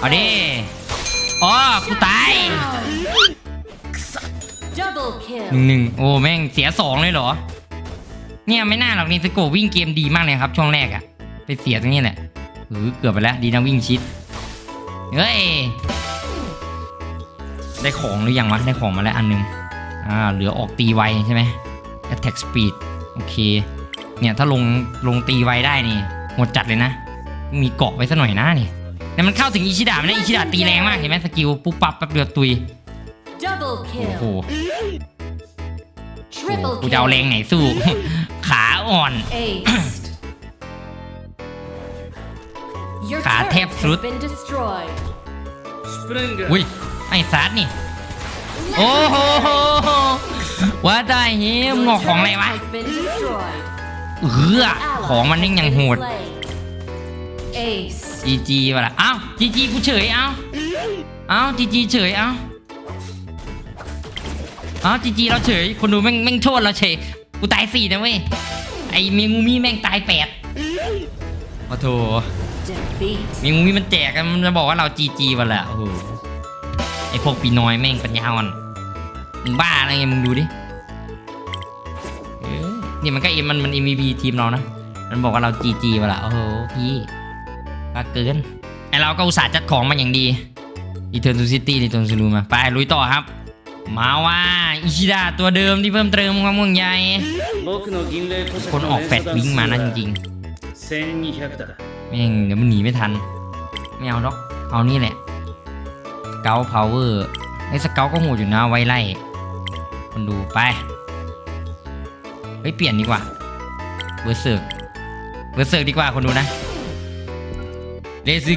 เอาดิอ๋อกูตาย Double หนึ่งหนึ่งโอ้แม่งเสียสองเลยเหรอ เนี่ยไม่น่าหรอกนิสโกวิ่งเกมดีมากเลยครับช่วงแรกอะไปเสียตรงนี้แหละเออเกือบไปแล้วดีนะวิ่งชิด เฮ้ย ได้ของหรือยังวะได้ของมาแล้วอันหนึง อ่าเหลือออกตีไวใช่ไหม attack speed โอเค เนี่ยถ้าลงลงตีไวได้นี่หมดจัดเลยนะ มีเกาะไว้ซะหน่อยนะนี่ แต่มันเข้าถึงอิชิดะไม่ได้อิชิดะตีแรงมากเห็นไหมสกิลปุ๊บปั๊บแป๊บเดียวตุย Double โอ้โห kill. โอ้โห Triple กูจะเอาแรง kill. ไหนสู้ ขาอ่อน Aced. Your ขาแทบ turret สุด has been destroyed. อุ้ยไอ้ซัดนี่ โอ้โหว่าได้เฮ้มงอกของอะไรวะ Has been destroyed. เออของมันนี่ยังโหด Ace. จีจีวะล่ะอ้าจีจีกูเฉยเอ้าเอ้าจีจีเฉยเอ้าเอ้าจีจีเราเฉยคนดูแม่งแม่งโทษเราเฉยกูตายสี่นะเว้ยไอเมียงูมีแม่งตายแปดโอ้โถ Defeat. มีงูมีมันแจกกันมันจะบอกว่าเราจีจีวะแหละโอ้โหไอพวกปีน้อยแม่งปัญญาอ่อนมึงบ้าอะไรไงมึงดูดิเออนี่มันก็เอ็มมันมัน MVP ทีมเรานะมันบอกว่าเราจีจีวะล่ะโอ้โหพี่ ก็เกินไอเราก็อุตส่าห์จัดของมาอย่างดีอีเทอร์นูซิตี้ในตนซูรูมาไปลุยต่อครับ มาว่าอิชิดะตัวเดิมที่เพิ่มเติมความห่วงใยคนออกแฟดวิ่งมานะจริง1200だๆแม่งเดี๋ยวมันหนีไม่ทัน ไม่เอาหรอก เอานี่แหละเกลพาวเวอร์ไอ้สเกลก็โหดอยู่นะไวไล่คนดูไปเฮ้ยเปลี่ยนดีกว่าเบอร์เซิร์กเบอร์เซิร์กดีกว่าคนดูนะ เลซิ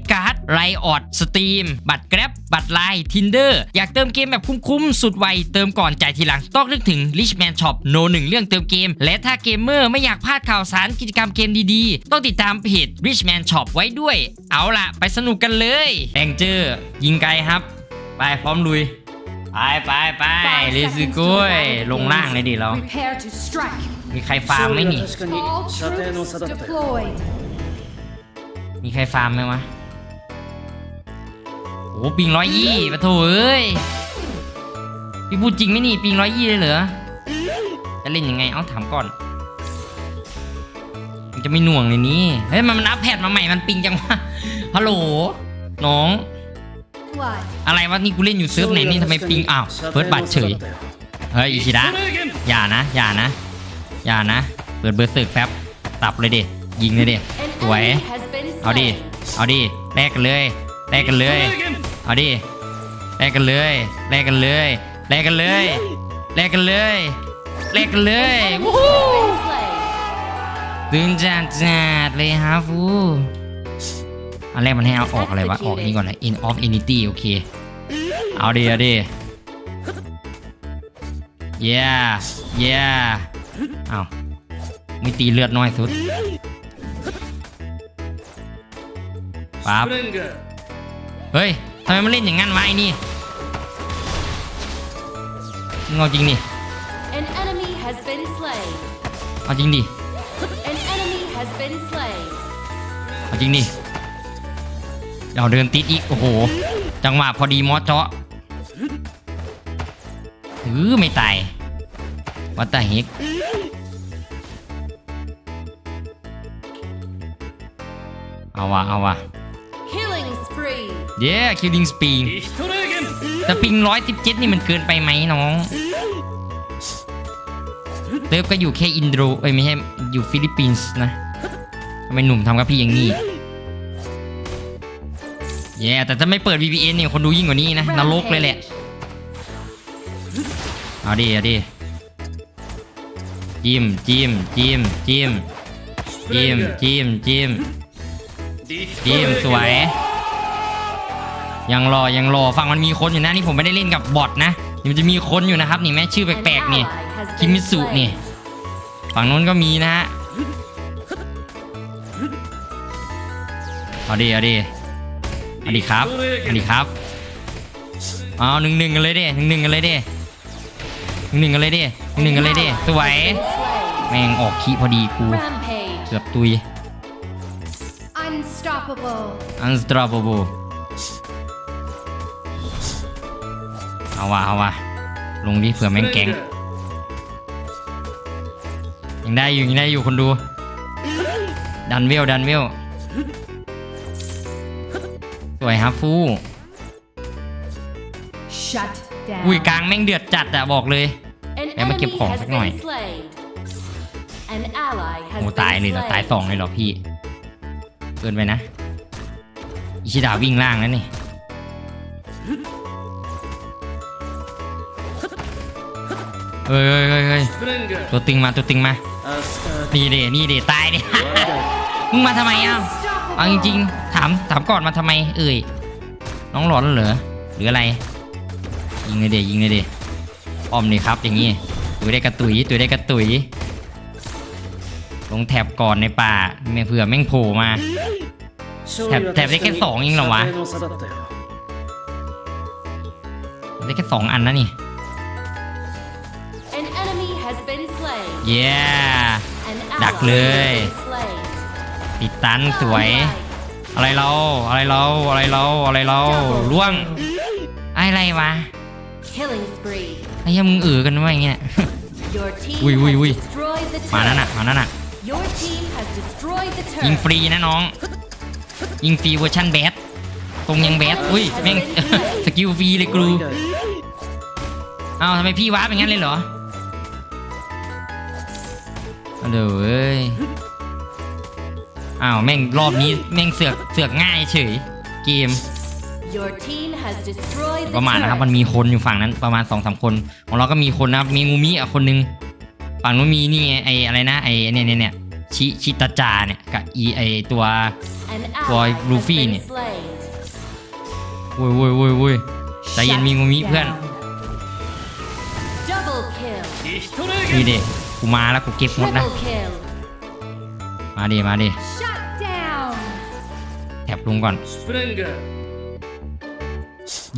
ไลออดสตรีมบัตรแกร็บบัตรไลน์ทินเดอร์อยากเติมเกมแบบคุ้มๆ สุดไว เติมก่อนจ่ายทีหลัง ต้องนึกถึง Richman Shop โนหนึ่งเรื่องเติมเกม และถ้าเกมเมอร์ไม่อยากพลาดข่าวสารกิจกรรมเกมดีๆ ต้องติดตามเพจ Richman Shop ไว้ด้วย เอาล่ะ ไปสนุกกันเลยแบงเจอร์ยิงไกลครับ ไปพร้อมลุย ไปไปไปเลซิโก้ยลงล่างเลยดิเรา มีใครฟาร์มไหมนี่ มีใครฟาร์มไหมวะ อ้ปิงร้อยยี่ปะโถเอ้ยพี่พูดจริงไหมนี่ปิงร้อยยี่เลยเหรอจะเล่นยังไงเอาถามก่อนมันจะไม่หน่วงเลยนี่เฮ้ยมันมันอัพแพดมาใหม่มันปิงจังวะฮัลโหลน้อง อะไรวะนี่กูเล่นอยู่เซิร์ฟไหนนี่ทำไมปิงอ้าวเฟิร์สบัตรเฉยเฮ้ยอิชิดะอย่านะอย่านะอย่านะเปิดเบอร์เซิร์กแป๊บตับเลยดิยิงเลยดิ An สวยเอาดิเอาดิแลกกันเลยแลกกันเลย เอาดิแลกกันเลยแลกกันเลยแลกกันเลยแลกกันเลยแลกกันเลยวู้ฮู้ตื่นจัดจัดเลยฮะฟูอันแรกมันให้เอาออกอะไรวะ ออกนี่ก่อนเลย in of unity โอเค เอาดิเอาดิ yeah yeah เอามีตีเลือดน้อยสุดปั๊บเฮ้ยำไมมันเล่นอย่างงั้นวะไอ้นี่มึงเอาจริงดิ An enemy has been slain. เอาจริงดิ An enemy has been slain. เอาจริงดิเดี๋ยวเดินติดอีกโอ้โห จังหวะพอดีมอสเจาะหือไม่ตายวัตตาเฮกเอาวะเอาวะ Killing spree. เย้คิวดิงสปริงสปริงร้อยสิบเจ็ดนี่มันเกินไปไหมน้องเลิฟก็อยู่แค่อินโดเอ้ยไม่ใช่อยู่ฟิลิปปินส์นะทำไมหนุ่มทำกับพี่อย่างนี้เย้แต่ถ้าไม่เปิด VPN เนี่ยคนดูยิ่งกว่านี้นะนรกเลยแหละเอาดิเอาดิจิมจิมจิมจิมจิมจิมจิมจิมสวย ยังรอยังรอฟังมันมีคนอยู่นะนี่ผมไม่ได้เล่นกับบอทนะนี่มันจะมีคนอยู่นะครับนี่แม่ชื่อ An แปลกๆนี่ ally has คิ been มิสุนี่ slain. ฝั่งนู้นก็มีนะฮะเอาดิเอาดิเอาดิครับเอาดิครับเอาหนึ่งหนึ่งกันเลยดิหนึ่งหนึ่งกันเลยดิหนึ่งหนึ่งกันเลยดิหนึ่งหนึ่งกันเลยดิสวย Been slain. แม่งออกคีพอดีกู Rampage. เกือบตุย Unstoppable. unstoppable เอาวะเอาวะลงดิเผื่อแม่งแกงยังได้อยู่ยังได้อยู่คนดู ดันเวลดันเวลสวยฮะฟู Shut down. อุ้ยกลางแม่งเดือดจัดอะบอกเลย An แกมาเก็บ enemy ของ has สักหน่อย been slain. An ally has โอ้ been ตายเลยเหรอ slain. ตายสองเลยเหรอพี่เกินไปนะอิชิดาวิ่งล่างแล้วนี่ เฮ้ยเฮ้ยตัวตึงมาตัวตึงมานี่เดนี่เดตายเลยมึงมาทำไมอ้าเอาจริงๆถามถามก่อนมาทำไม เอ่ยน้องหลอนเหรอหรืออะไรยิงเลยเดยิงเลยเดอ้อมเลยครับอย่างนี้ตุยได้กระตุยตุยได้กระตุยลงแถบก่อนในป่าเผื่อแม่งโผล่มาแถบแถบได้แค่สองเองเหรอวะได้แค่สองอันนะนี่ เย้ดักเลยปิดตันสวย อะไรเราอะไรเราอะไรเราอะไรเราล่วงอะไรวะไอ้ยังมึงอือกันว่าอย่างเงี้ยวุ้ยวุ้ยวุ้ยมานั่นน่ะมานั่นน่ะยิงฟรีนะน้อง ยิงฟรีเวอร์ชันแบทตรงยังแบทอุ้ยแม่งสกิลฟรีเลยกรูเอ้าทำไมพี่วาร์ปอย่างนั้นเลยเหรอ ฮัลโเอ้ย อ้าวแม่งรอบนี้แม่งเสือกเสือกง่ายเฉยเกมประมาณนะครับมันมีคนอยู่ฝั่งนั้นประมาณสองสามคน ของเราก็มีคนนะมีงูมิอะคนนึง ฝั่งนู้นมีนี่ไออะไรนะไอเนี่ยเนี่ยเนี่ยชิชิตาจาเนี่ยกับอีไอตัว An ยรูฟี่เนี่ยโว้ยโว้ยโว้ยโวยใจเย็นมีงูมีเพื่อนดีเด็ กูมาแล้วกูเก็บหมดนะ มาดิมาดิแถบลุงก่อน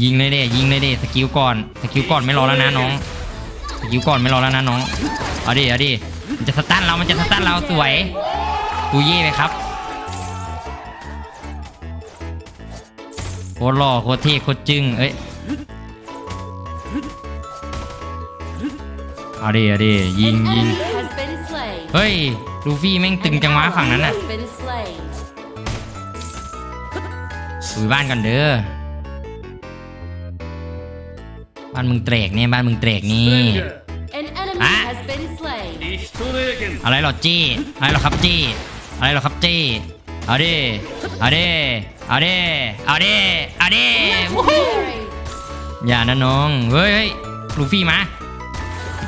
ยิงเลยเด้ยิงเลยเด้สกิลก่อนสกิลก่อนไม่รอแล้วนะน้องสกิลก่อนไม่รอแล้วนะน้องเอาดิเอาดิมันจะสตันเรามันจะสตันเราสวยกูเย่เลยครับโคตรหล่อโคตรเท่โคตรจึ้งเอ้ย เอาดิอาดิยิงยิงเฮ้ยลูฟี่แม่งตึงจังวะฝั่งนั้นน่ะสุยบ้านก่อนเด้อบ้านมึงเตรกเนี่ยบ้านมึงเตรกนี่อะอะไรหรอจี้อะไรหรอครับจี้อะไรหรอครับจี้เอาดิเอาดิเอาดิเอาดิเอาดิอย่านะน้องเฮ้ยลูฟี่มา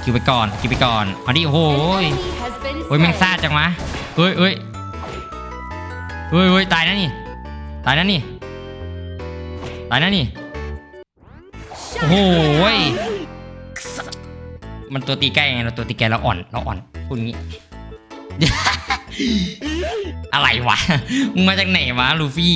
สกิลไปก่อนสกิลไปก่อนเอาดิโอ้โห An ย enemy has been โอ้ยแม่ง slain. ซ่าจังวะเฮ้ยเฮ้ยเฮ้ยเฮ้ยตายนะนี่ตายนะนี่ตายนะนี่โอ้โหยมันตัวตีใกล้ไงเราตัวตีไกลเราอ่อนเราอ่อนพูดงี้อะไรวะมึงมาจากไหนวะลูฟี่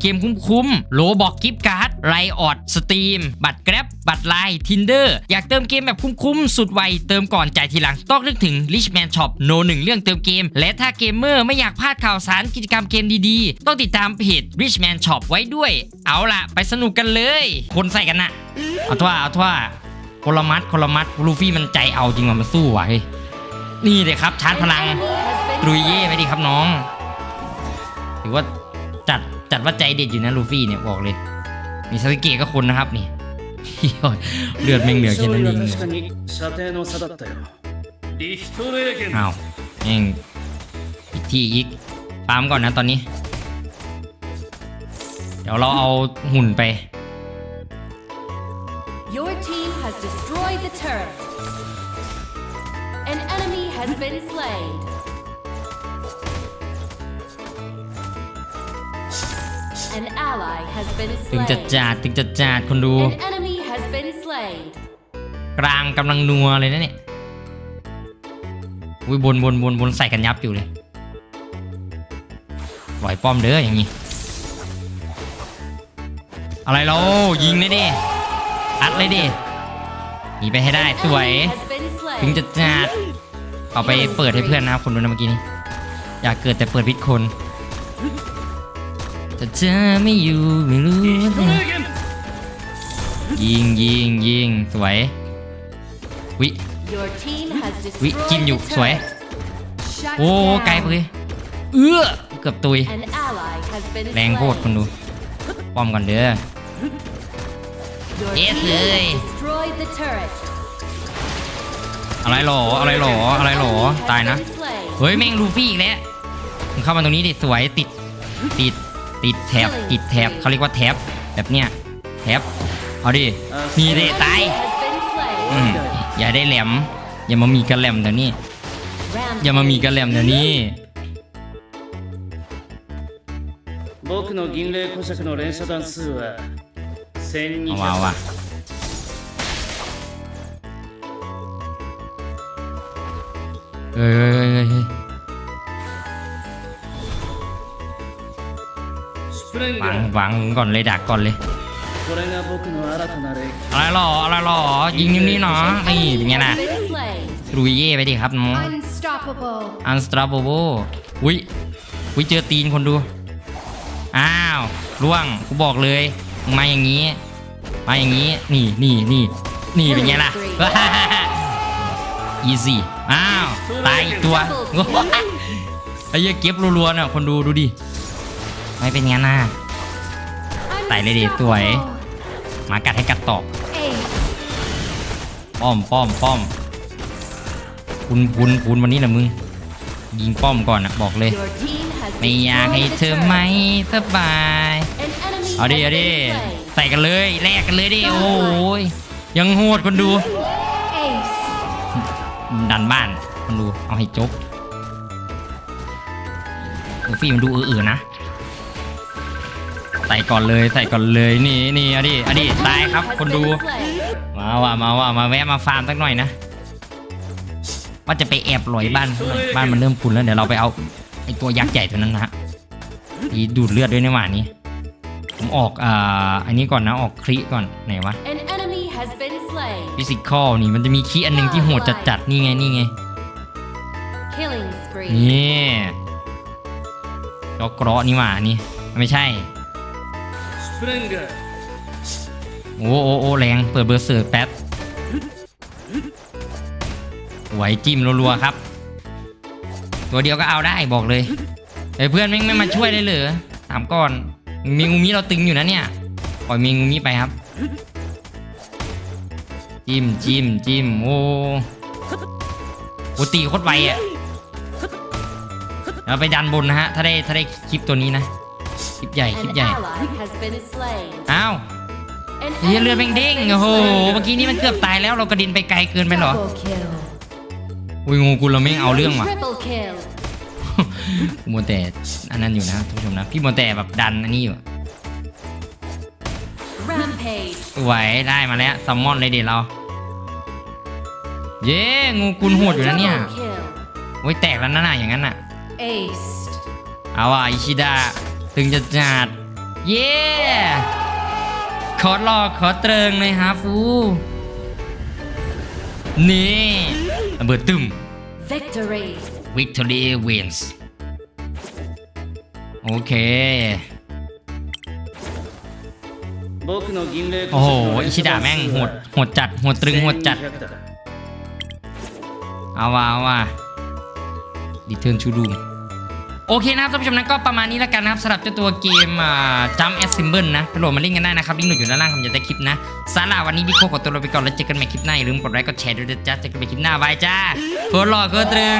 เกมคุ้มๆโลบอกกิฟต์การ์ดไรออดสตรีม บัตรแกร็บบัตรไลน์ทินเดอร์อยากเติมเกมแบบคุ้มๆสุดไวเติมก่อนจ่ายทีหลัง ต้องนึกถึง Richman Shop โนหนึ่งเรื่องเติมเกม และถ้าเกมเมอร์ไม่อยากพลาดข่าวสารกิจกรรมเกมดีๆ ต้องติดตามเพจ Richman Shop ไว้ด้วย เอาล่ะ ไปสนุกกันเลย คนใส่กันนะเอาทั่วเอาทั่วคนละมัดคนละมัดลูฟี่มันใจเอาจริงว่ามันสู้ว่ะเฮ้ยนี่เลยครับชาร์จพลังตรุยเย่ไปดิครับน้อง ถือว่าจัด จัดว่าใจเด็ดอยู่นะลูฟี่เนี่ยบอกเลย มีซาสึเกะก็คนนะครับนี่เลือดแม่งเหลือแค่นั้นเองเอ้าวแม่งอีกทีอีกปามก่อนนะตอนนี้ เดี๋ยวเราเอาหุ่นไป An enemy has been slain. An ally has been ถึงจะ slain. จาดถึงจะจาดคนดู An enemy has been slain. กลางกำลังนัวเลยนะเนี่ยอุ้ยบนบนบนบนใส่กันยับอยู่เลยปล่อยป้อมเด้ออย่างนี้ อะไรเรายิงเลยดิอัดเลยดิหนีไปให้ได้สวย Enemy has been ถึง slain. จะจัดเอาไปเปิดให้เพื่อนนะครับคนดูนะเมื่อกี้นี้ อยากเกิดแต่เปิดพิษคน แต่เธอไม่อยู่ไม่รู้ว่าจะยิงยิงยิงสวยวิวิกินอยู่สวย โอ้ไกลปเลยเอื้อเกือบตุย แรงโคตรคนดูป้อมกันเด้อเอสเลยอะไรหรออะไรหรออะไรหรอตายนะ เฮ้ยแม่งลูฟี่อีกแล้วเข้ามาตรงนี้ดิสวยติดติด ติดแท็บ ติดแท็บเขาเรียกว่าแท็บ แบบเนี้ย แท็บ เอาดิ มีเด An ตาย enemy has been slain. อืมอย่าได้แหลม อย่ามามีกระแหลมเดี๋ยวนี้ อย่ามามีกระแหลมเดี๋ยวนี้ 僕の銀霊古尺の連射弾数は เอาว่ะเอาว่ะ 1200 เฮ้ยเฮ้ย วางวางก่อนเลยดักก่อนเลยอะไรหรออะไรหรอยิงยิ่มนี้เนาะนี่เป็นไงน่ะรุยเย่ไปดิครับน้อง unstoppable อุ้ยอุ้ยเจอตีนคนดูอ้าวล่วงกูบอกเลยมาอย่างนี้ มาอย่างนี้นี่นี่นี่นี่เป็นไงล่ะอีซี่อ้าวตายตัวไอ้เหี้ยเก็บรัวๆเนี่ยคนดูดูดิ ไม่เป็นไงน่ะ Tại đây đi, tuổi. หมากัดให้กัดตอกป้อมป้อมป้อมคุณคุณคุณวันนี้แหละมึง ยิงป้อมก่อนนะบอกเลย Your team has ไม่อยากให้ destroyed เธ the อไหม turret. สบาย An enemy เอาดิ has เอาดิ been slain. ใส่กันเลยแลกกันเลยดิโอ้ยยังโหดคนดู Ace. ดันบ้านคนดูเอาให้จบลูฟี่มันดูเออๆนะใใส่ก่อนเลยใส่ก่อนเลยนี่นี่อดีอดีตายครับ คนดู มาว่ะมาว่ะมาแวะมาฟาร์มสักหน่อยนะว่าจะไปแอบลอยบ้าน บ้านมันเริ่มพุนแล้วเดี๋ยวเราไปเอาไอตัวยักษ์ใหญ่ตัวนั้นนะฮะดูดเลือดด้วยในหว่านี้ ผมออกอ่าอันนี้ก่อนนะออกคริก่อนไหนวะฟิสิกอลนี่มันจะมีคีอันหนึ่งที่โหดจัดๆนี่ไงนี่ไงนี่จอกเกราะนี่หว่านี่ไม่ใช่ โอ้โอ้โอ้แรงเปิดเบอร์เสิร์ฟแป๊บไหวจิ้มรัวๆครับ ตัวเดียวก็เอาได้บอกเลยไอ้เพื่อนไม่ไม่มาช่วยเลยเหรอถามก่อนมีงูมิเราตึงอยู่นะเนี่ยปล่อยมีงูมิไปครับ จิ้มจิ้มจิ้มโอ้โหตีโคตรไวอะเราไปดันบนนะฮะถ้าได้ถ้าได้คลิปตัวนี้นะ ลิปใหญ่คลิป An ใหญ่ ally has been slain. อ้าว An เฮียเลือด enemy แม่ง has เด้ง been โอ้โห slain. เมื่อกี้นี้มันเกือบตายแล้วเรากระเดินไปไกลเกินไปเหรอ Double kill. อุ้ยงูกูเราไม่งเอาเรื่องว่ะ Triple kill. กูมัวแต่อันนั้นอยู่นะท่านผู้ชมนะ พี่มัวแต่แบบดันอันนี้อยู่ Rampage. สวยได้มาแล้วซัมมอนเลยเดี๋ยวเรา เย้งูกุลโหดอยู่นะเนี่ย Double kill. โอ้ยแตกแล้วนะน่ะอย่างนั้นน่ะ Aced. เอาว่ะอิชิดะ ถึงจะจัดเย่ขอหลอขอเตริงเลยฮะฟูนี่เบิดตึม Victory Victory wins โอเคโอ้โหอิชิดะแม่งหดหดจัดหดตรึงหดจัด เอาว่าเอาว่าดิเทิร์นชูดู โอเคนะครับท่านผู้ชมนั้นก็ประมาณนี้แล้วกันนะครับสำหรับเจ้าตัวเกมอ่า Jump as Symbol นะไปโหลดมาเล่นกันได้นะครับลิงก์อยู่ด้านล่างคำจะได้คลิปนะสาระวันนี้พี่โคขอตัวลาไปก่อนแล้วเจอกันใหม่คลิปหน้าอย่าลืมกดไลค์กดแชร์ด้วยจ้าเจอกันใหม่คลิปหน้าบายจ้าโคตรหล่อโคตรตรึง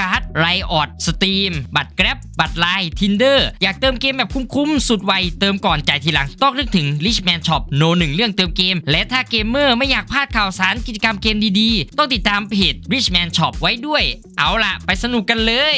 ไลออดสตรีมบัตรแกร็บบัตรไลน์ทินเดอร์อยากเติมเกมแบบคุ้มๆ สุดไว เติมก่อนจ่ายทีหลัง ต้องนึกถึง Richman Shop โนหนึ่งเรื่องเติมเกม และถ้าเกมเมอร์ไม่อยากพลาดข่าวสารกิจกรรมเกมดีๆ ต้องติดตามเพจ Richman Shop ไว้ด้วย เอาล่ะ ไปสนุกกันเลย